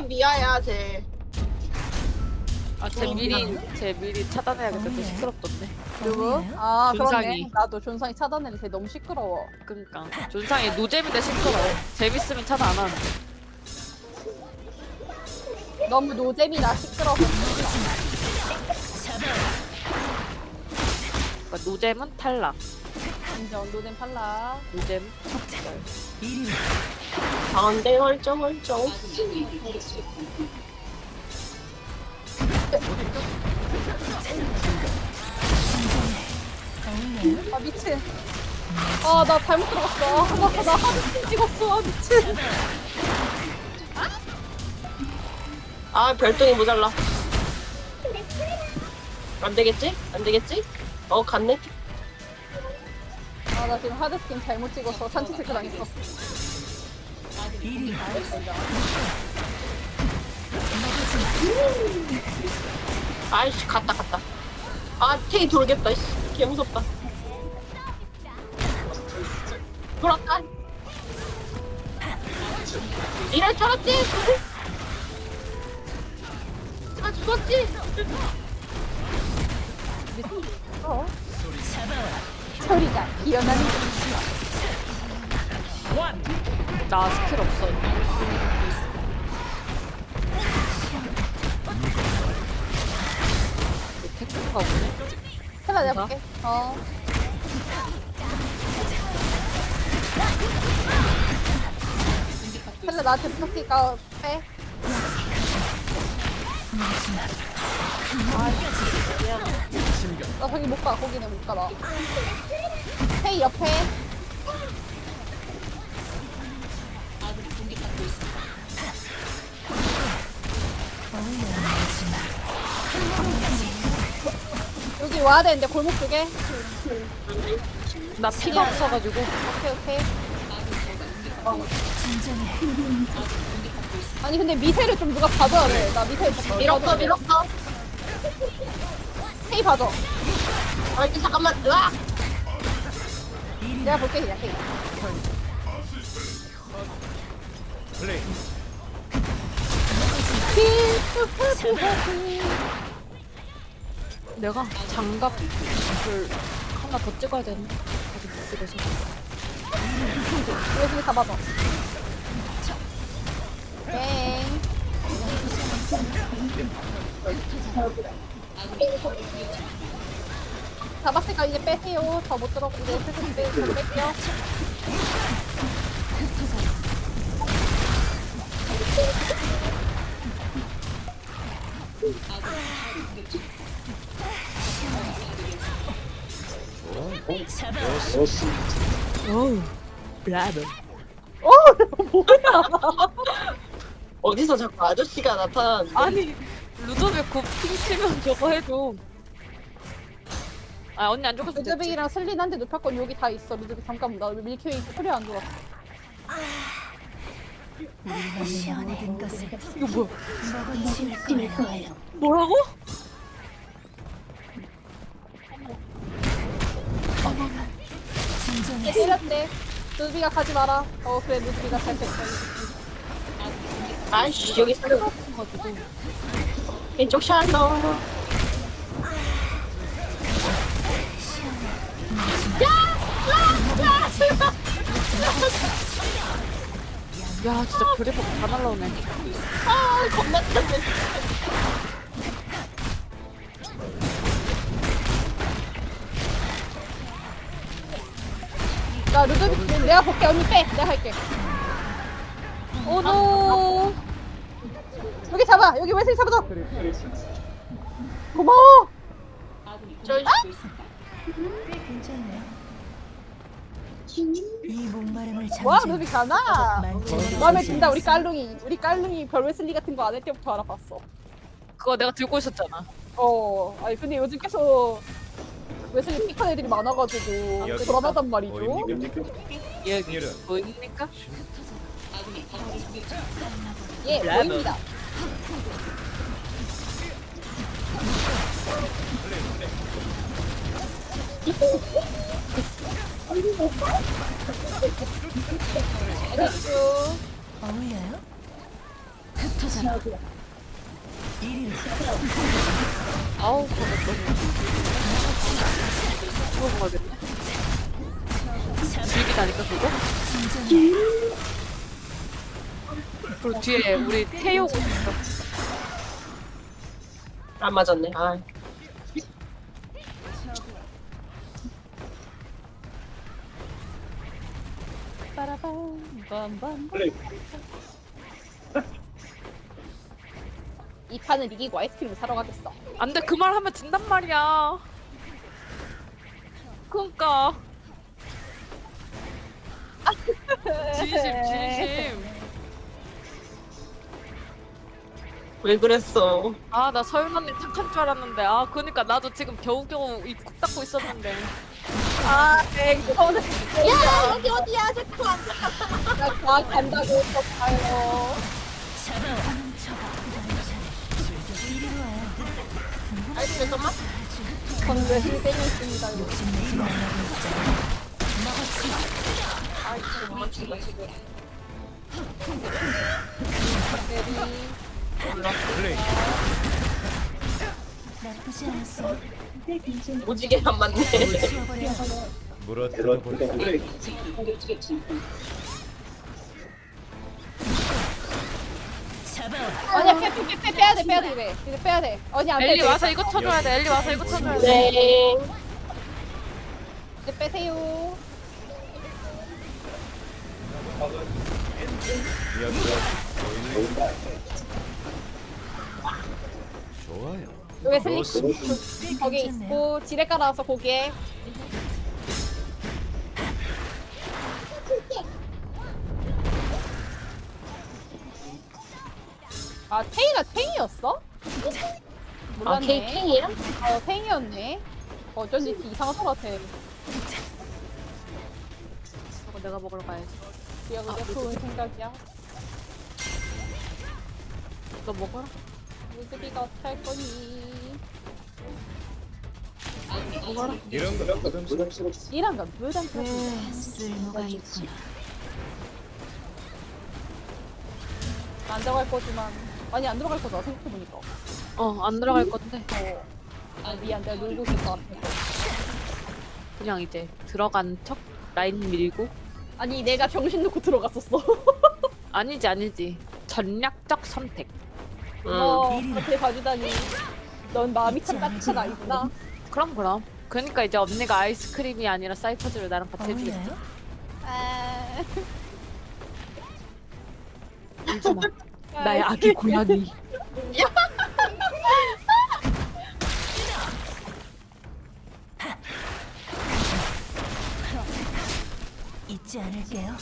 이 미아야 쟤. 아쟤 미리 쟤 미리 차단해야겠다. 또 시끄럽던데. 누구? 아 준상이. 그러네. 나도 준상이 차단했는데 너무 시끄러워. 그니까 존상이 노잼인데 시끄러워. 재밌으면 차단 안 하는데. 너무 노잼이라 시끄러워서. 그러니까 노잼은 탈락. 인정 노잼 팔라. 노잼 척절. 가운데 헐쩡 헐쩡. 아 미친. 아 나 잘못 들어갔어. 아, 나, 나 하드 찍었어. 아 미친. 아 별똥이 모자라. 안 되겠지? 안 되겠지? 어 갔네. 아 나 지금 하드 스킨 잘못 찍어서 찬치 체크 당했어. 아이씨 갔다 갔다. 아 테이 돌겠다. 씨. 개 무섭다. 돌아가. 이럴 줄 알았지? 아 죽었지? 어? 소리가 기어나는 나 스킬 없어. 테크가 없네. 헬라 내가 볼게. 어. 헬라 나한테 붙었으니까 빼. 나 저기 못 가. 거기는 못 가. 나. 헤이 옆에. 여기 와야 되는데 골목 쪽에. 나 피가 없어가지고. 오케이 오케이. 아니 근데 미세를 좀 누가 봐줘야 돼. 나 미세 좀 밀었어. 밀었어. 헤이 봐줘. 아 이제 잠깐만. 으악! 내가 볼게 그냥 헤이. 내가 장갑을 하나 더 찍어야 되는데 아직 못 찍어서 여기 잡아줘. 땡. 잡았으니까 이제 빼세요. 더 못 들어. 이제 슬슬 빼, 저 뺄게요. 어우 브라보 어디서 자꾸 아저씨가 나타나는데? 아니 루도빅 곱핑 치면 저거 해줘 아 언니 안 죽었으면 됐지 루드빅이랑 슬린한테 눕혔건 여기 다 있어. 루드빅 잠깐만 나 밀키웨이 소리 안 들었어. 시원한 것을 이거 뭐야 먹어치울 거예요. 뭐라고? 얘 때렸대. 루드빅아 가지 마라. 어 그래 루드빅아 잘 됐어. 아이씨 여기 살려. 가지고 왼쪽 샬롬. 야 진짜 그래프 다 날라오네 아 겁나 짜증. 나 루드빅 내가 볼게 언니 빼. 내가 할게. 오노. 여기 잡아. 여기 웨슬리 잡아줘. 고마워. 저 괜찮아요. 이 목마름을 와 잠재 루드빅 가나. 마음에 든다 우리 깔룽이. 우리 깔룽이 별 웨슬리 같은 거 안 할 때부터 알아봤어. 그거 내가 들고 있었잖아 어. 아니 근데 요즘 계속 웨슬리 피커 애들이 많아가지고 불안하단 말이죠. 얘 보입니까? 예, 보입니다. 어울려요? 흩어져 이리로 아우 저거 너무 죽어 먹어야겠네 즐기다니까 그거? 뒤에 우리 태요 오고 있어 안 맞았네. 아. 이 판을 이기고 아이스크림을 사러 가겠어. 안 돼 그 말 하면 진단 말이야. 그니까. 진심 진심. 왜 그랬어? 아 나 서윤 언니 탁한 줄 알았는데. 아 그니까 나도 지금 겨우겨우 입쿡 닫고 있었는데 아, 네, 이거는. 야, 여기 어디야? 제거 안나 과학 간다고 또 가요. 아이스 잠깐만. 저는 외식이 땡이 있습니다. 여기. 욕심내지 말라고 했잖아. 아이스 못 맞춘다 지금. 몰라. 나쁘지 않았어. 오지게 안 맞네. 물어뜯어 볼까? 잡아. 아니야, 빼, 빼, 빼, 빼야 돼, 빼야 돼, 이제. 이제 빼야 돼. 아니, 안 빼. 엘리 빼. 와서 이거 쳐줘야 돼 엘리 와서 이거 쳐줘야 돼 네. 이제 빼세요. 좋아요. 좋 습니다. 거기 있고 지뢰 깔아서 거기에. 아 탱이가 탱이었어? 아 몰랐네. 케이킹이야? 어 탱이었네. 어쩐지 이상한 소 같아. 저거 내가 먹으러 가야지. 기억이 아, 좋은 생각이야. 너 먹어라 무드비가 어떡할 거니. 이런 거 부담스럽. 이란 건 부담스럽다 쓸모가 있구나. 안 들어갈 거지만 아니 안 들어갈 거다 생각해 보니까. 어 안 들어갈 건데. 어. 아 미안 내가 놀고 있을 것 같아. 그냥 이제 들어간 척? 라인 밀고? 아니 내가 정신 놓고 들어갔었어. 아니지 아니지. 전략적 선택 응. 어 겉에 봐주다니. 넌 마음이 참 따뜻한 아이구나. 그럼 그럼. 그러니까 이제 언니가 아이스크림이 아니라 사이퍼즈를 나랑 같이 해주겠지? 아... 울지 마. 나의 아기 고양이. 잊지 않을게요.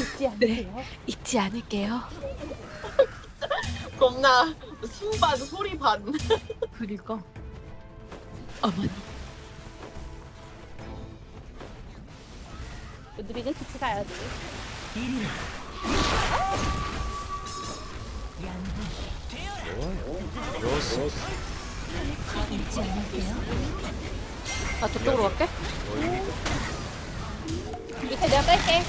잊지 않으세요. 잊지 않을게요 겁나. 순반 소리 반. 그리고 어머니 우드빅은 같이 가야지. 나 저쪽으로 갈게? 밑에 내가 뺄게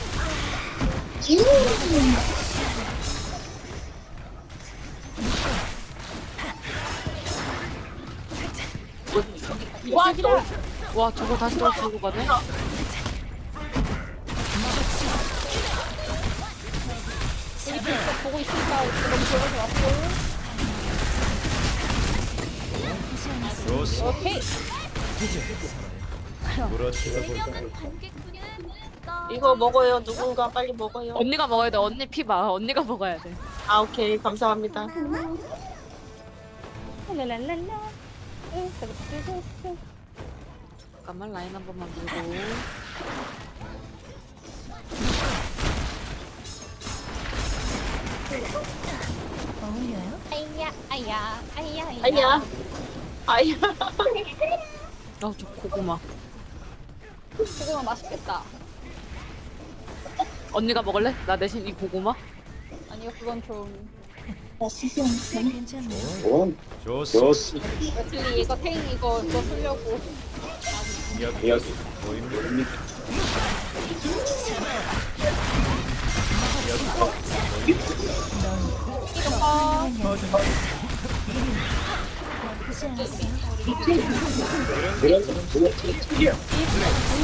와 너. 와 저거 다시 또 들고 가네 여기 진짜 보고 있으니까 너무 좋아서 왔고. 오케이 볼까? 이거 먹어요. 누군가 빨리 먹어요. 언니가 먹어야 돼 언니 피 봐 언니가 먹어야 돼 아 오케이 감사합니다. 랄랄랄라 잠깐만 라인 한 번만 밀고 어울려요? 아야 아야 아야 아니야. 아야. 어저 고구마 지금은 맛있겠다 언니가 먹을래? 나 대신 이 고구마? 아니요 그건 좀 괜찮네요. 좋습니다. 웨슬리 이거 탱 이거 이거 쓰려고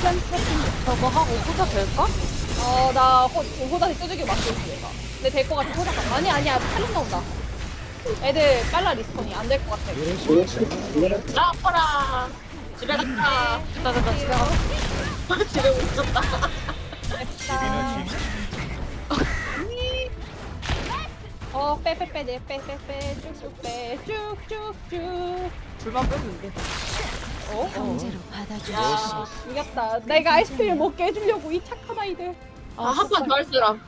여기 세팅. 저거 하고 후자 될까? 어, 나 호, 호다시 뚜둑이 맞고 있어, 내가. 근데 될 것 같아, 호다가. 아니, 아니야, 탈론 나온다. 애들 빨라 리스폰이 안 될 것 같아. 나 아파라. 집에 갔다. 됐다 됐다 집에 가서 집에 못 갔다. 어, 빼, 빼, 빼, 네, 빼, 빼, 빼, 쭉쭉 빼, 쭉쭉쭉. 둘만 빼면 돼 어? 강제로 받아주십시오. 야, 이겼다. 내가 아이스크림 먹게 해주려고 이 착한 아이들. 아, 한판 더 할 사람.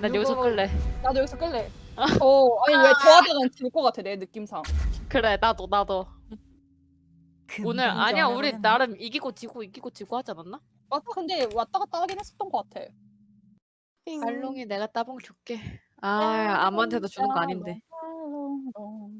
난 여기서 끌래 나도 여기서 끌래. 어, 아니 왜 좋아하다간 질것 같아 내 느낌상. 그래 나도 나도 오늘 아니야 우리 나름 이기고 지고 이기고 지고 하지 않았나? 맞아 근데 왔다 갔다 하긴 했었던 것 같아. 알롱이 내가 따봉 줄게. 아, 아 아무한테도 주는 거 아, 아닌데. 알롱, 알롱.